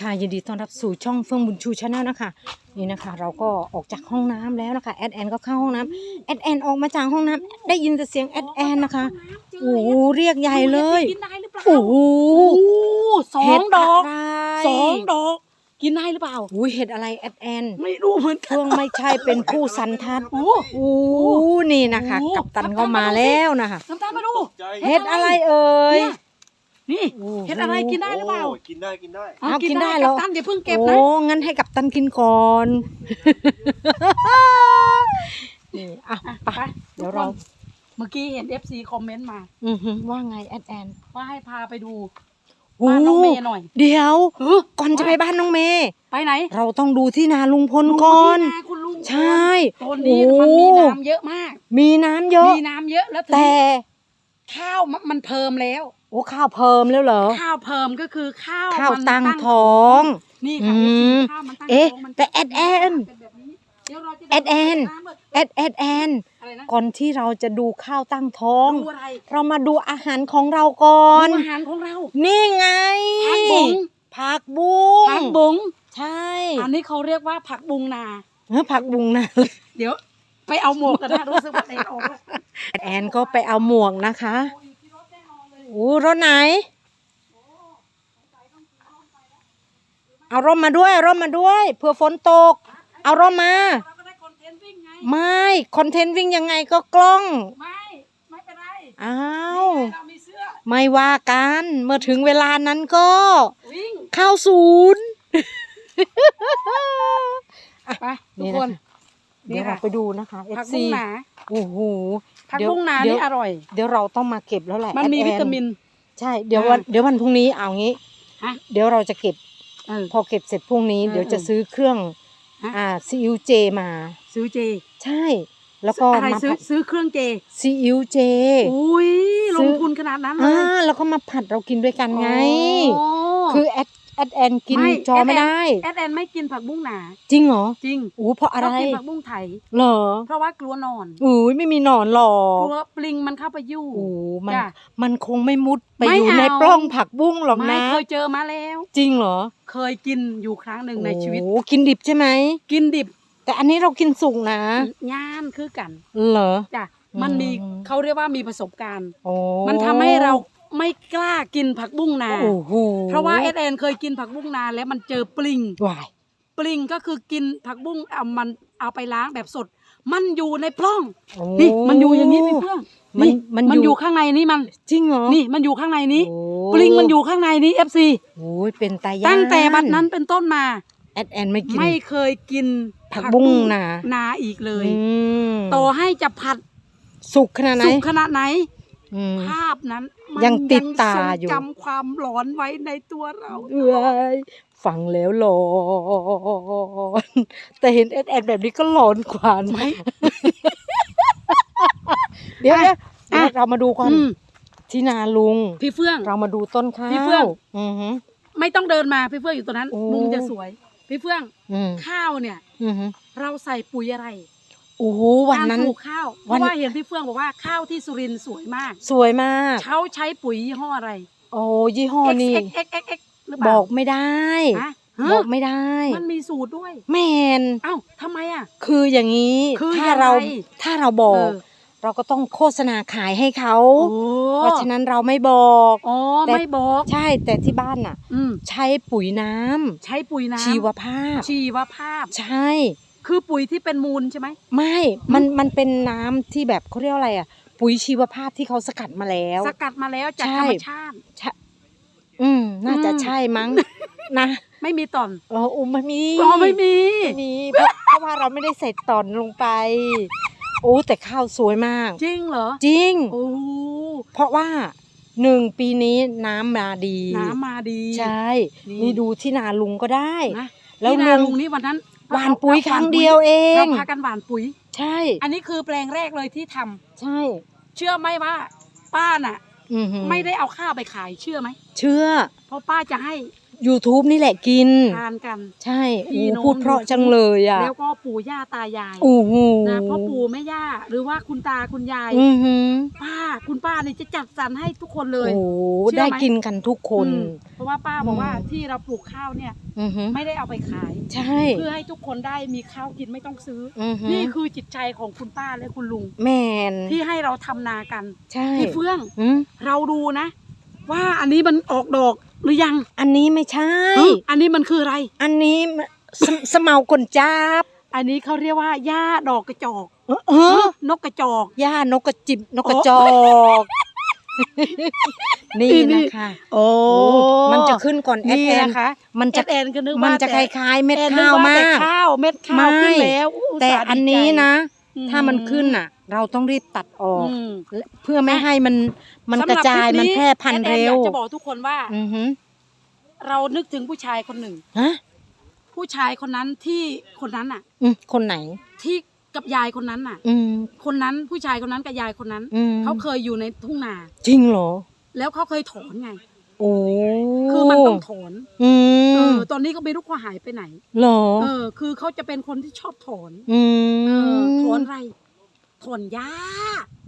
ค่ะยินดีต้อนรับสู่ช่องเฟื่องบุญชูชาแนลนะคะนี่นะคะ เราก็ออกจากห้องน้ำแล้วนะคะแอดแอนก็เข้าห้องน้ำแอดแอนออกมาจากห้องน้ำได้ยินแต่เสียงแอดแอนนะคะโอ้โหเรียกใหญ่เลยกินได้หรือเปล่าโอ้โหโอ้สอเห็งดอกะไรสองดอก กินได้หรือเปล่าอุ้ยเห็ดอะไรแอดแอนไม่รู้เหมือนกันเฟื่องไม่ใช่เป็นผู้สันทัดโอ้โอ้นี่นะคะโอ้กับตันก็มาแล้วนะคะน้ำตาลมาดูเห็ดอะไรเอ่ยเนี่ยนี่โอ้เห็ดอะไรกินได้หรือเปล่าโกินได้กินได้เอากินได้เหรอกัปตันอย่าเพิ่งเก็บโอ้นะงั้นให้กับตันกินก่อนนี่อะไปไปเดี๋ยวเราเมื่อกี้เห็น FC คอมเมนต์มาอือหือว่าไงแอดแอนว่าให้พาไปดูโอ้บ้านน้องเมย์หน่อย เดี๋ยวเออก่อนจะไปบ้านน้องเมย์ไปไหน เราต้องดูที่นาลุงพลก่อนดูที่าคุณลุงใช่ต้นนี้โอ้มันมีน้ำเยอะมาก มีน้ำเยอะมีน้ำเยอะแล้วถึงแต่ ข้าวมันมันเพิ่มแล้วโอ้ข้าวเพิ่มแล้วเหรอ ข้าวเพิ่มก็คือข้าวข้าวมันตั้งตั้งท้อง นี่ค่ะอืม ข้าวมันตั้งเอ๊ะท้งมันแต่แอดแอนเป็นแบบนี้เดี๋ยวเราจะแอดแอนน้ำเบิดแอดแอดแอน อะไรนะก่อนที่เราจะดูข้าวตั้งท้อง ดูอะไรเรามาดูอาหารของเราก่อน ดูอาหารของเรานี่ไง ผักบุ้งผักบุ้งผักบุ้งใช่อันนี้เขาเรียกว่าผักบุ้งนา เออผักบุ้งนะเดี๋ยว ไปเอาหมวกกันนะรู้สึกว่าเอ็นออกแล้วแอนก็ไปเอาหมวกนะคะโอ้รถไหน เอาร่มมาด้วยร่มมาด้วยเผื่อฝนตก เอาร่มมาเราก็ได้คอนเทนต์วิ่งไงไม่คอนเทนต์วิ่งยังไงก็กล้อง ไม่ไม่เป็นไรอ้าวนี่ไงเรามีเสื้อไม่ว่ากันเมื่อถึงเวลานั้นก็ วิ่งเข้าศูนย์ไปทุนี่กนะคนคะเดี๋ยวเราไปดูนะคะผัก FC บุ้งนา โอ้โห ผักเดี๋ยวบุ้งนาเดี๋ยว นี่อร่อย เดี๋ยวเราต้องมาเก็บแล้วแหละมันมีแอดแอวิตามิน ใช่เดี๋ยวอ่าวันเดี๋ยววันพรุ่งนี้เอางี้ฮะ เดี๋ยวเราจะเก็บเออ พอเก็บเสร็จพรุ่งนี้ เออเดี๋ยวจะซื้อเครื่องฮะ อ่าซีอิ๊วเจมา ซื้อเจใช่ แล้วก็อะไรมาซื้อผัดซื้อเครื่องเจซีอิ๊วเจ อุ้ยซื้ลองทุนขนาดนั้นเลอ่ายแล้วก็มาผัดเรากินด้วยกันไงโอ้คือแอด แอดแอนกินไม่จอแอดไม่แอนได้ แอดแอนไม่กินผักบุ้งหนา จริงเหรอจริงอู้เพราะอะไรชบกินผักบุ้งไถ เหรอเพราะว่ากลัวนอนอุ้ยไม่มีหนอนหรอกลัวปลิงมันเข้าไปยู่โอ้มันจ้ะมันคงไม่มุดไปไม่อยู่ในเอา ปล้องผักบุ้งหรอกไม่นะ เคยเจอมาแล้ว จริงเหรอเคยกินอยู่ครั้งหนึ่งในชีวิต โอ้กินดิบใช่ไหม กินดิบแต่อันนี้เรากินสุกนะย่านคือกันเหรอ จ้ะมันมีอืม เขาเรียกว่ามีประสบการณ์ โอ้มันทำให้เรา ไม่กล้ากินผักบุ้งนา โอ้โหเพราะว่าเอสแอนเคยกินผักบุ้งนาแล้วมันเจอปลิง วาย ปลิงก็คือกินผักบุ้งเอามันเอาไปล้างแบบสด มันอยู่ในปล้องโอ้นี่มันอยู่อย่างนี้พี่เพื่อนมันนี่มันมันอยู่อยู่ข้างในนี่มัน จริงเหรอนี่มันอยู่ข้างในนี้ โอ้ปลิงมันอยู่ข้างในนี้ FC โอ้ยเป็นตายาตั้งแต่บัดนั้นเป็นต้นมา แอดแอนไม่กิน ไม่เคยกินผักบุ้งนา นาอีกเลย อืมต่อให้จะผัดสุกขนาดไหน สุกขนาดไหน อืม ภาพนั้นมันยังติดตาทรงอยู่จำความหลอนไว้ในตัวเราเอ้ยฟังแล้วหลอนแต่เห็นแอดแอนแบบนี้ก็หลอนกว่านะไม่เดี๋ยวอะเดี๋ยวอะเรามาดูก่อนอืมที่นาลุง พี่เฟื่อง เรามาดูต้นข้าวพี่เฟื่อง อือหือไม่ต้องเดินมาพี่เฟื่องอยู่ตรงนั้น โอ้ มุมจะสวย พี่เฟื่องอืมข้าวเนี่ย อือหือเราใส่ปุ๋ยอะไร โอ้โหวันนั้น การปลูกข้าวเพวัน ราะว่าเห็นพี่เฟื่องบอกว่าข้าวที่สุรินทร์สวยมากสวยมาก เขาใช้ปุ๋ยยี่ห้ออะไร โอ้ยี่ห้อนี่ X X X X X หรือเปบล่าอกไม่ได้ฮะบอกไม่ได้มันมีสูตรด้วย แมนเอ้าทำไมอะ คืออย่างนี้คือถ้ายังไงเราถ้าเราบอกเออเราก็ต้องโฆษณาขายให้เขาโอ้เพราะฉะนั้นเราไม่บอก อ๋อแต่ ไม่บอกใช่แต่ที่บ้านน่ะ อืมใช้ปุ๋ยน้ำใช้ปุ๋ยน้ำชีวภาพ ชีวภาพ ใช่ คือปุ๋ยที่เป็นมูลใช่ไหมไม่ มัน มันเป็นน้ำที่แบบเขาเรียกว่าอะไรอะ ปุ๋ยชีวภาพที่เขาสกัดมาแล้ว สกัดมาแล้วจากใช่ธรรมชาติ ใช่ อืม น่าจะอืมใช่มั้ง นะ ไม่มีต่อนเอออุ้มไม่มีอ๋อไม่มีไม่มีเพราะเพราะว่าเราไม่ได้ใส่ตอนลงไป โอ้แต่ข้าวสวยมาก จริงเหรอ จริง โอ้ เพราะว่าหนึ่งปีนี้น้ำมาดี น้ำมาดี ใช่ นี่นี่ดูที่นาลุงก็ได้ นะแล้วที่นาลุลุงงนี่วันนั้น หวานปุ๋ยครั้งเดียวเอเราง พากันหวานปุ๋ย ใช่ อันนี้คือแปลงแรกเลยที่ทำใช่ เชื่อไหมว่า ป้าน่ะ อือหือไม่ได้เอาข้าวไปขายเชื่อไหมเชื่อ เพราะป้าจะให้ YouTube นี่แหละกิน ทานกัน ใช่พี่โอ้น้อง พูดเพราะจังเลยอะแล้วก็ปู่ย่าตายายโอ้โหนะพ่อปู่แม่ย่าหรือว่าคุณตาคุณยาย อือหือป้าคุณป้าเนี่ยจะจัดสรรให้ทุกคนเลย โอ้โหเชื่อไหม ได้กินกันทุกคน อืมเพราะว่าป้าบอกว่าอืมที่เราปลูกข้าวเนี่ยอือหือไม่ได้เอาไปขาย ใช่ เพื่อให้ทุกคนได้มีข้าวกินไม่ต้องซื้อออือหือนี่คือจิตใจของคุณป้าและคุณลุง แมนที่ให้เราทำนากันใช่พี่เฟื่องอืมเราดูนะ ว่าอันนี้มันออกดอกหรือยังอันนี้ไม่ใช่ เฮ้ยอันนี้มันคืออะไร อันนี้มันสสเมากลจับอันนี้เขาเรียกว่าหญ้าดอกกระจอกเออเออนกกระจอก ย่านกกระจิบนกกระโอ้จอก นี่นี่นะคะโอ้มันจะขึ้นก่อนแอดนี่แอนนะคะ มันแอจะดแอนก็นึกมัว่านจะคแต่ล้ายๆ เม็ดแอนนึข้าวว่มาแต่กข้าวเม็ดข้าวขึ้นไม่แล้วอู้แต่สาห์อันดีนี้ใจนะอืมถ้ามันขึ้นน่ะ เราต้องรีบตัดออกอืมเพื่อไม่อะให้มันมันสำหกระจายคลิปมันแพร่พันธุ์แอดแอนเร็อยาวกจะบอกทุกคนว่าอือหือเรานึกถึงผู้ชายคนหนึ่งฮะผู้ชายคนนั้นที่คนนั้นน่ะอืมคนไหนที่ กับยายคนนั้นน่ะ อืม คนนั้นผู้ชายคนนั้นกับยายคนนั้นอืม เขาเคยอยู่ในทุ่งนา จริงเหรอ แล้วเขาเคยถอนไง โอ้คือมันต้องถอนอืเอมอตอนนี้ก็ไม่รู้ว่าหายไปไหน เหรอ เออ คือเขาจะเป็นคนที่ชอบถอน อืเออ มถอนอะไร ถอนหญ้า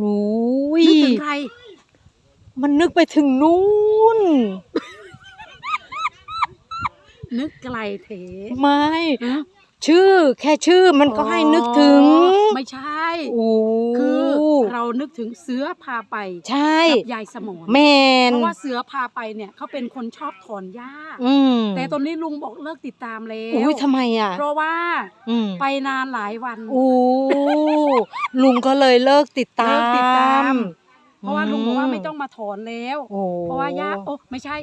รู้ยนึกถึงใคร มันนึกไปถึงนู้นนึกไกลเถไม่ ฮะ ชื่อแค่ชื่อมันก็ให้นึกถึงอ๋อไม่ใช่โอ้คือเรานึกถึงเสือพาไปใช่กับยายสมอนแมนเพราะว่าเสือพาไปเนี่ยเขาเป็นคนชอบถอนหญ้าอืมแต่ตอนนี้ลุงบอกเลิกติดตามแล้วอุ้ยทำไมอะ เพราะว่าอืมไปนานหลายวันโอ้ลุงก็เลยเลิกติดตามเลิกติดตาม เพราะว่าลุงบอกว่าไม่ต้องมาถอนแล้วโอ้เพราะว่าหญ้าโอ้ไม่ใช่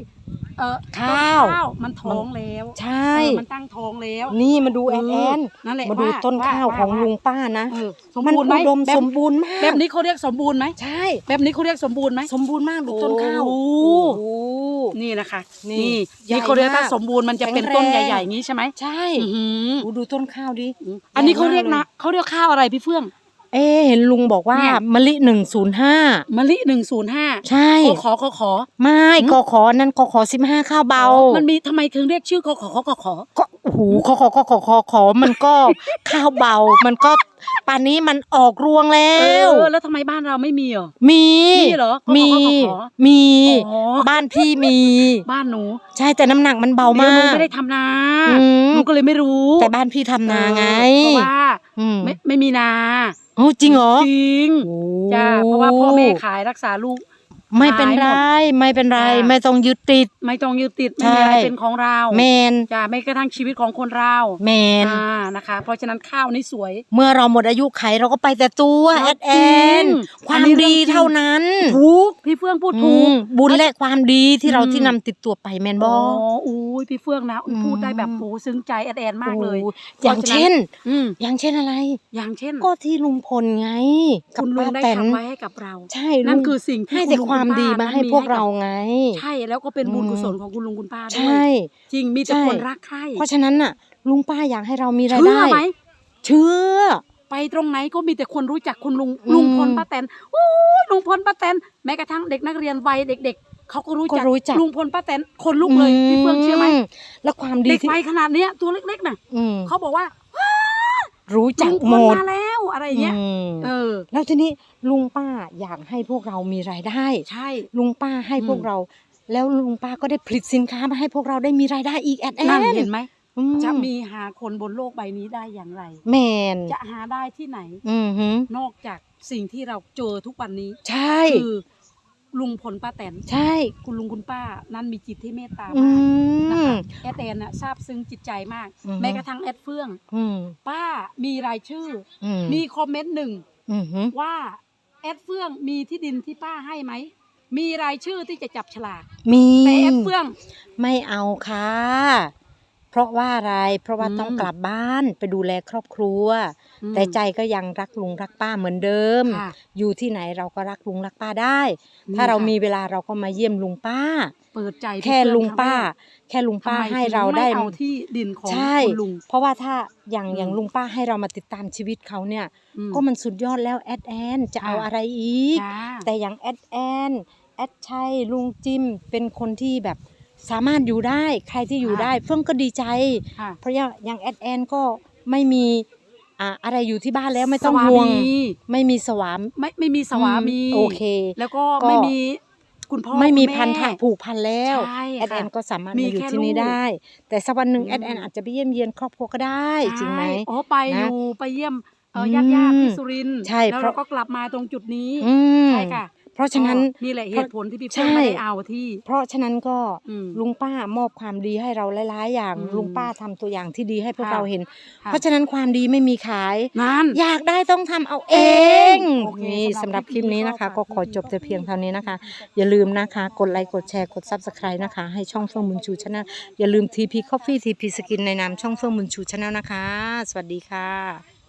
เออข้าว ต้นข้าวมันท้องแล้วใช่ เออมันตั้งท้องแล้ว นี่มาดูแอนแอนนั่นแหละมาดูว่ต้นข้าวว่ของว่ลุงป้านะเออสมมันบูรณ์ไหมอุดมแบบสมบูรณ์มากแบบนี้เขาเรียกสมบูรณ์ไหมใช่ แบบนี้เขาเรียกสมบูรณ์ไหม สมบูรณ์มากดูต้นข้าวโอ้โอ้นี่นะคะนี่นี่ใหญ่นี่เขาเรียกถ้ามากสมบูรณ์มันจะเป็นแข็งต้นแรง ใหญ่ๆอย่างนี้ใช่ไหมใช่อื้อหือดูดูต้นข้าวดิอันนี้เขาเรียกใหญ่นะมากเลยเขาเรียกข้าวอะไรพี่เฟื่อง เอ๊ะเห็นลุงบอกว่าเนี่ย มะลิหนึ่งศูนย์ห้ามะลิหนึ่งศูนย์ห้าใช่ขอขอขอ ไม่หืม กอขอนั่นกอขอสิบห้าข้าวเบามันมีทำไมถึงเรียกชื่อขอขอขอขอขอ ก็โอ้โหขอขอขอขอขอขอมันก็ ข้าวเบา มันก็ป่านนี้มันออกรวงแล้เอว อ แล้วทำไมบ้านเราไม่มีเหรอ มีมีเหรอขอขอมีขอขอ มี อ๋อบ้านพี่มี บ้านหนูใช่แต่น้ำหนักมันเบาเดี๋มายวหนูก ไม่ได้ทำนาอืม หนูก็เลยไม่รู้แต่บ้านพี่ทำนาไงเพราะว่าอืมไม่ไม่มีนาโอ้ จริงเหรอจริง โอ้ จ้าเพราะว่าพ่อแม่ขายรักษาลูก ไม่เป็นไรขายหมด ไม่เป็นไรจ้ะไม่ต้องยึดติด ไม่ต้องยึดติดไม่ใช่มีอะไรเป็นของเราแมนจ้าไม่กระทั่งชีวิตของคนเราแมน อ่านะคะ เพราะฉะนั้นข้าวนี่สวย เมื่อเราหมดอายุไขเราก็ไปแต่ตัวแอดแอนจริงควาอัมนนี้เรื่องดีจริง เท่านั้นถูกพี่เฟื่องพูดถูก อืมบุญและความดีที่เราอืม ที่นำติดตัวไปแมนบอ๋อออุ้ยพี่เฟื่องนะอืม พูดได้แบบโอ้ซึ้งใจแอดแอนมากเลย โอ้อย่างเช่น อืมอย่างเช่นอะไร อย่างเช่นก็ที่ลุงพลไงกับคุณลุงป้าได้แตนทำไวให้กับเรา ใช่นั่นลุงคือสิ่งที่ให้แต่ณลุงความณป้ดีมานั้นให้พวกบเราไง ใช่แล้วก็เป็นบุญอืมกุศลของคุณลุงคุณป้าด้วใช่ยจริงมีแต่ใช่คนรักใคร่เพราะฉะนั้นน่ะ ลุงป้าอยากให้เรามีรายเชื่ได้อไหมเชื่อ ไปตรงไหนก็มีแต่คนรู้จักคุณลุงอืมลุงพลป้าแตนโอ้ยลุงพลป้าแตนแม้กระทั่งเด็กนักเรียนวัยเด็ก ๆเขาก็รู้จัก็รู้จักลุงพลป้าแตนคนลุกเลยพี่เฟื่องเชื่อไหมแล้วความดีเด็กที่วัยขนาดเนี้ยตัวเล็กๆน่ะอืมเขาบอกว่า รู้จัลุกงพหมลดมาแล้วอะไรอย่างเงี้ย อืมเออ แล้วทีนี้ลุงป้าอยากให้พวกเรามีรายได้ ใช่ ลุงป้าให้อืมพวกเรา แล้วลุงป้าก็ได้ผลิตสินค้ามาให้พวกเราได้มีรายได้อีกแอดแอนั่นนเห็นไหม อืจะมีหาคนบนโลกใบนี้ได้อย่างไร แมนจะหาได้ที่ไหน อือหือนอกจากสิ่งที่เราเจอทุกวันนี้ ใช่ คือ ลุงพลป้าแตนใช่ คุณลุงคุณป้า นั่นมีจิตที่เมตตาอืมากนะมคะแอดแอนน่ะทราบซึ้งจิตใจมาก อือฮึ แม้กระทั่งแอดเฟื่อง อืมป้ามีรายชื่ออือมมีคอมเมนต์หนึ่งอือหือว่าแอดเฟื่องมีที่ดินที่ป้าให้ไหมมีรายชื่อที่จะจับฉลากมีแต่แอดเฟื่องไม่เอาค่ะ เพราะว่าอะไร เพราะว่าอืม ต้องกลับบ้านไปดูแลครอบครัว อืมแต่ใจก็ยังรักลุงรักป้าเหมือนเดิม ค่ะ อยู่ที่ไหนเราก็รักลุงรักป้าได้นี่ถ้าเราค่ะมีเวลาเราก็มาเยี่ยมลุงป้า เปิดใจพี่แค่เฟื่อลุงรั้ป้าแรกแค่ลุงป้าทำไมให้ถึงเราได้ม่เอาที่ดินของใช่ คุณลุง เพราะว่าถ้าอย่างอืม อย่างลุงป้าให้เรามาติดตามชีวิตเขาเนี่ย อืม ก็มันสุดยอดแล้วแอดแอนจะเอาค่ะ อะไรอีก จ้า แต่อย่างแอดแอนแอดชัยลุงจิมเป็นคนที่แบบ สามารถอยู่ได้ใครที่อยู่ค่ะได้เฟื่องก็ดีใจ ค่ะ เพราะอย่างแอดแอนก็ไม่มีอ่าอะไรอยู่ที่บ้านแล้วไม่ต้องสวาห่วงมีไม่มีสวามไม่ไม่มีสวามีอืโอเค แล้วก็ก็ ไม่มีคุณพ่อไม่มีคุณแพันธะผูกพันแล้วใช่แอดแอนค่ะก็สามารถมีมาอยู่แค่ที่นี่ลูกได้ แต่สักวันหนึ่งอืม แอดแอนอาจจะไปเยี่ยมเยียนครอบครัวก็ได้จริงไหม ใช่อ๋อไปนะอยู่ไปเยี่ยมเอออืมญาติญาติที่สุรินทร์ใช่แล้วเพราะเราก็กลับมาตรงจุดนี้อืม ใช่ค่ะ เพราะฉะนั้นก็นี่แหละเหตุผลที่พี่ใช่เพื่อนไม่ได้เอาที่ เพราะฉะนั้นก็อืมลุงป้ามอบความดีให้เราหลายๆอย่างอืมลุงป้าทำตัวอย่างที่ดีให้พวกค่ะเราเห็นค่ะเพราะฉะนั้นความดีไม่มีขายนั่นอยากได้ต้องทำเอาเองโอเคนี่สำหรับคลิปนี้นะคะก็ก็ขอจบแต่เพียงเท่านี้นะคะ อย่าลืมนะคะ กดไลค์กดแชร์กด subscribe นะคะ ให้ช่องเฟื่องบุญชูชาแนลอย่าลืม TP Coffee TP Skin ในนามช่องเฟื่องบุญชูชาแนลนะคะ สวัสดีค่ะ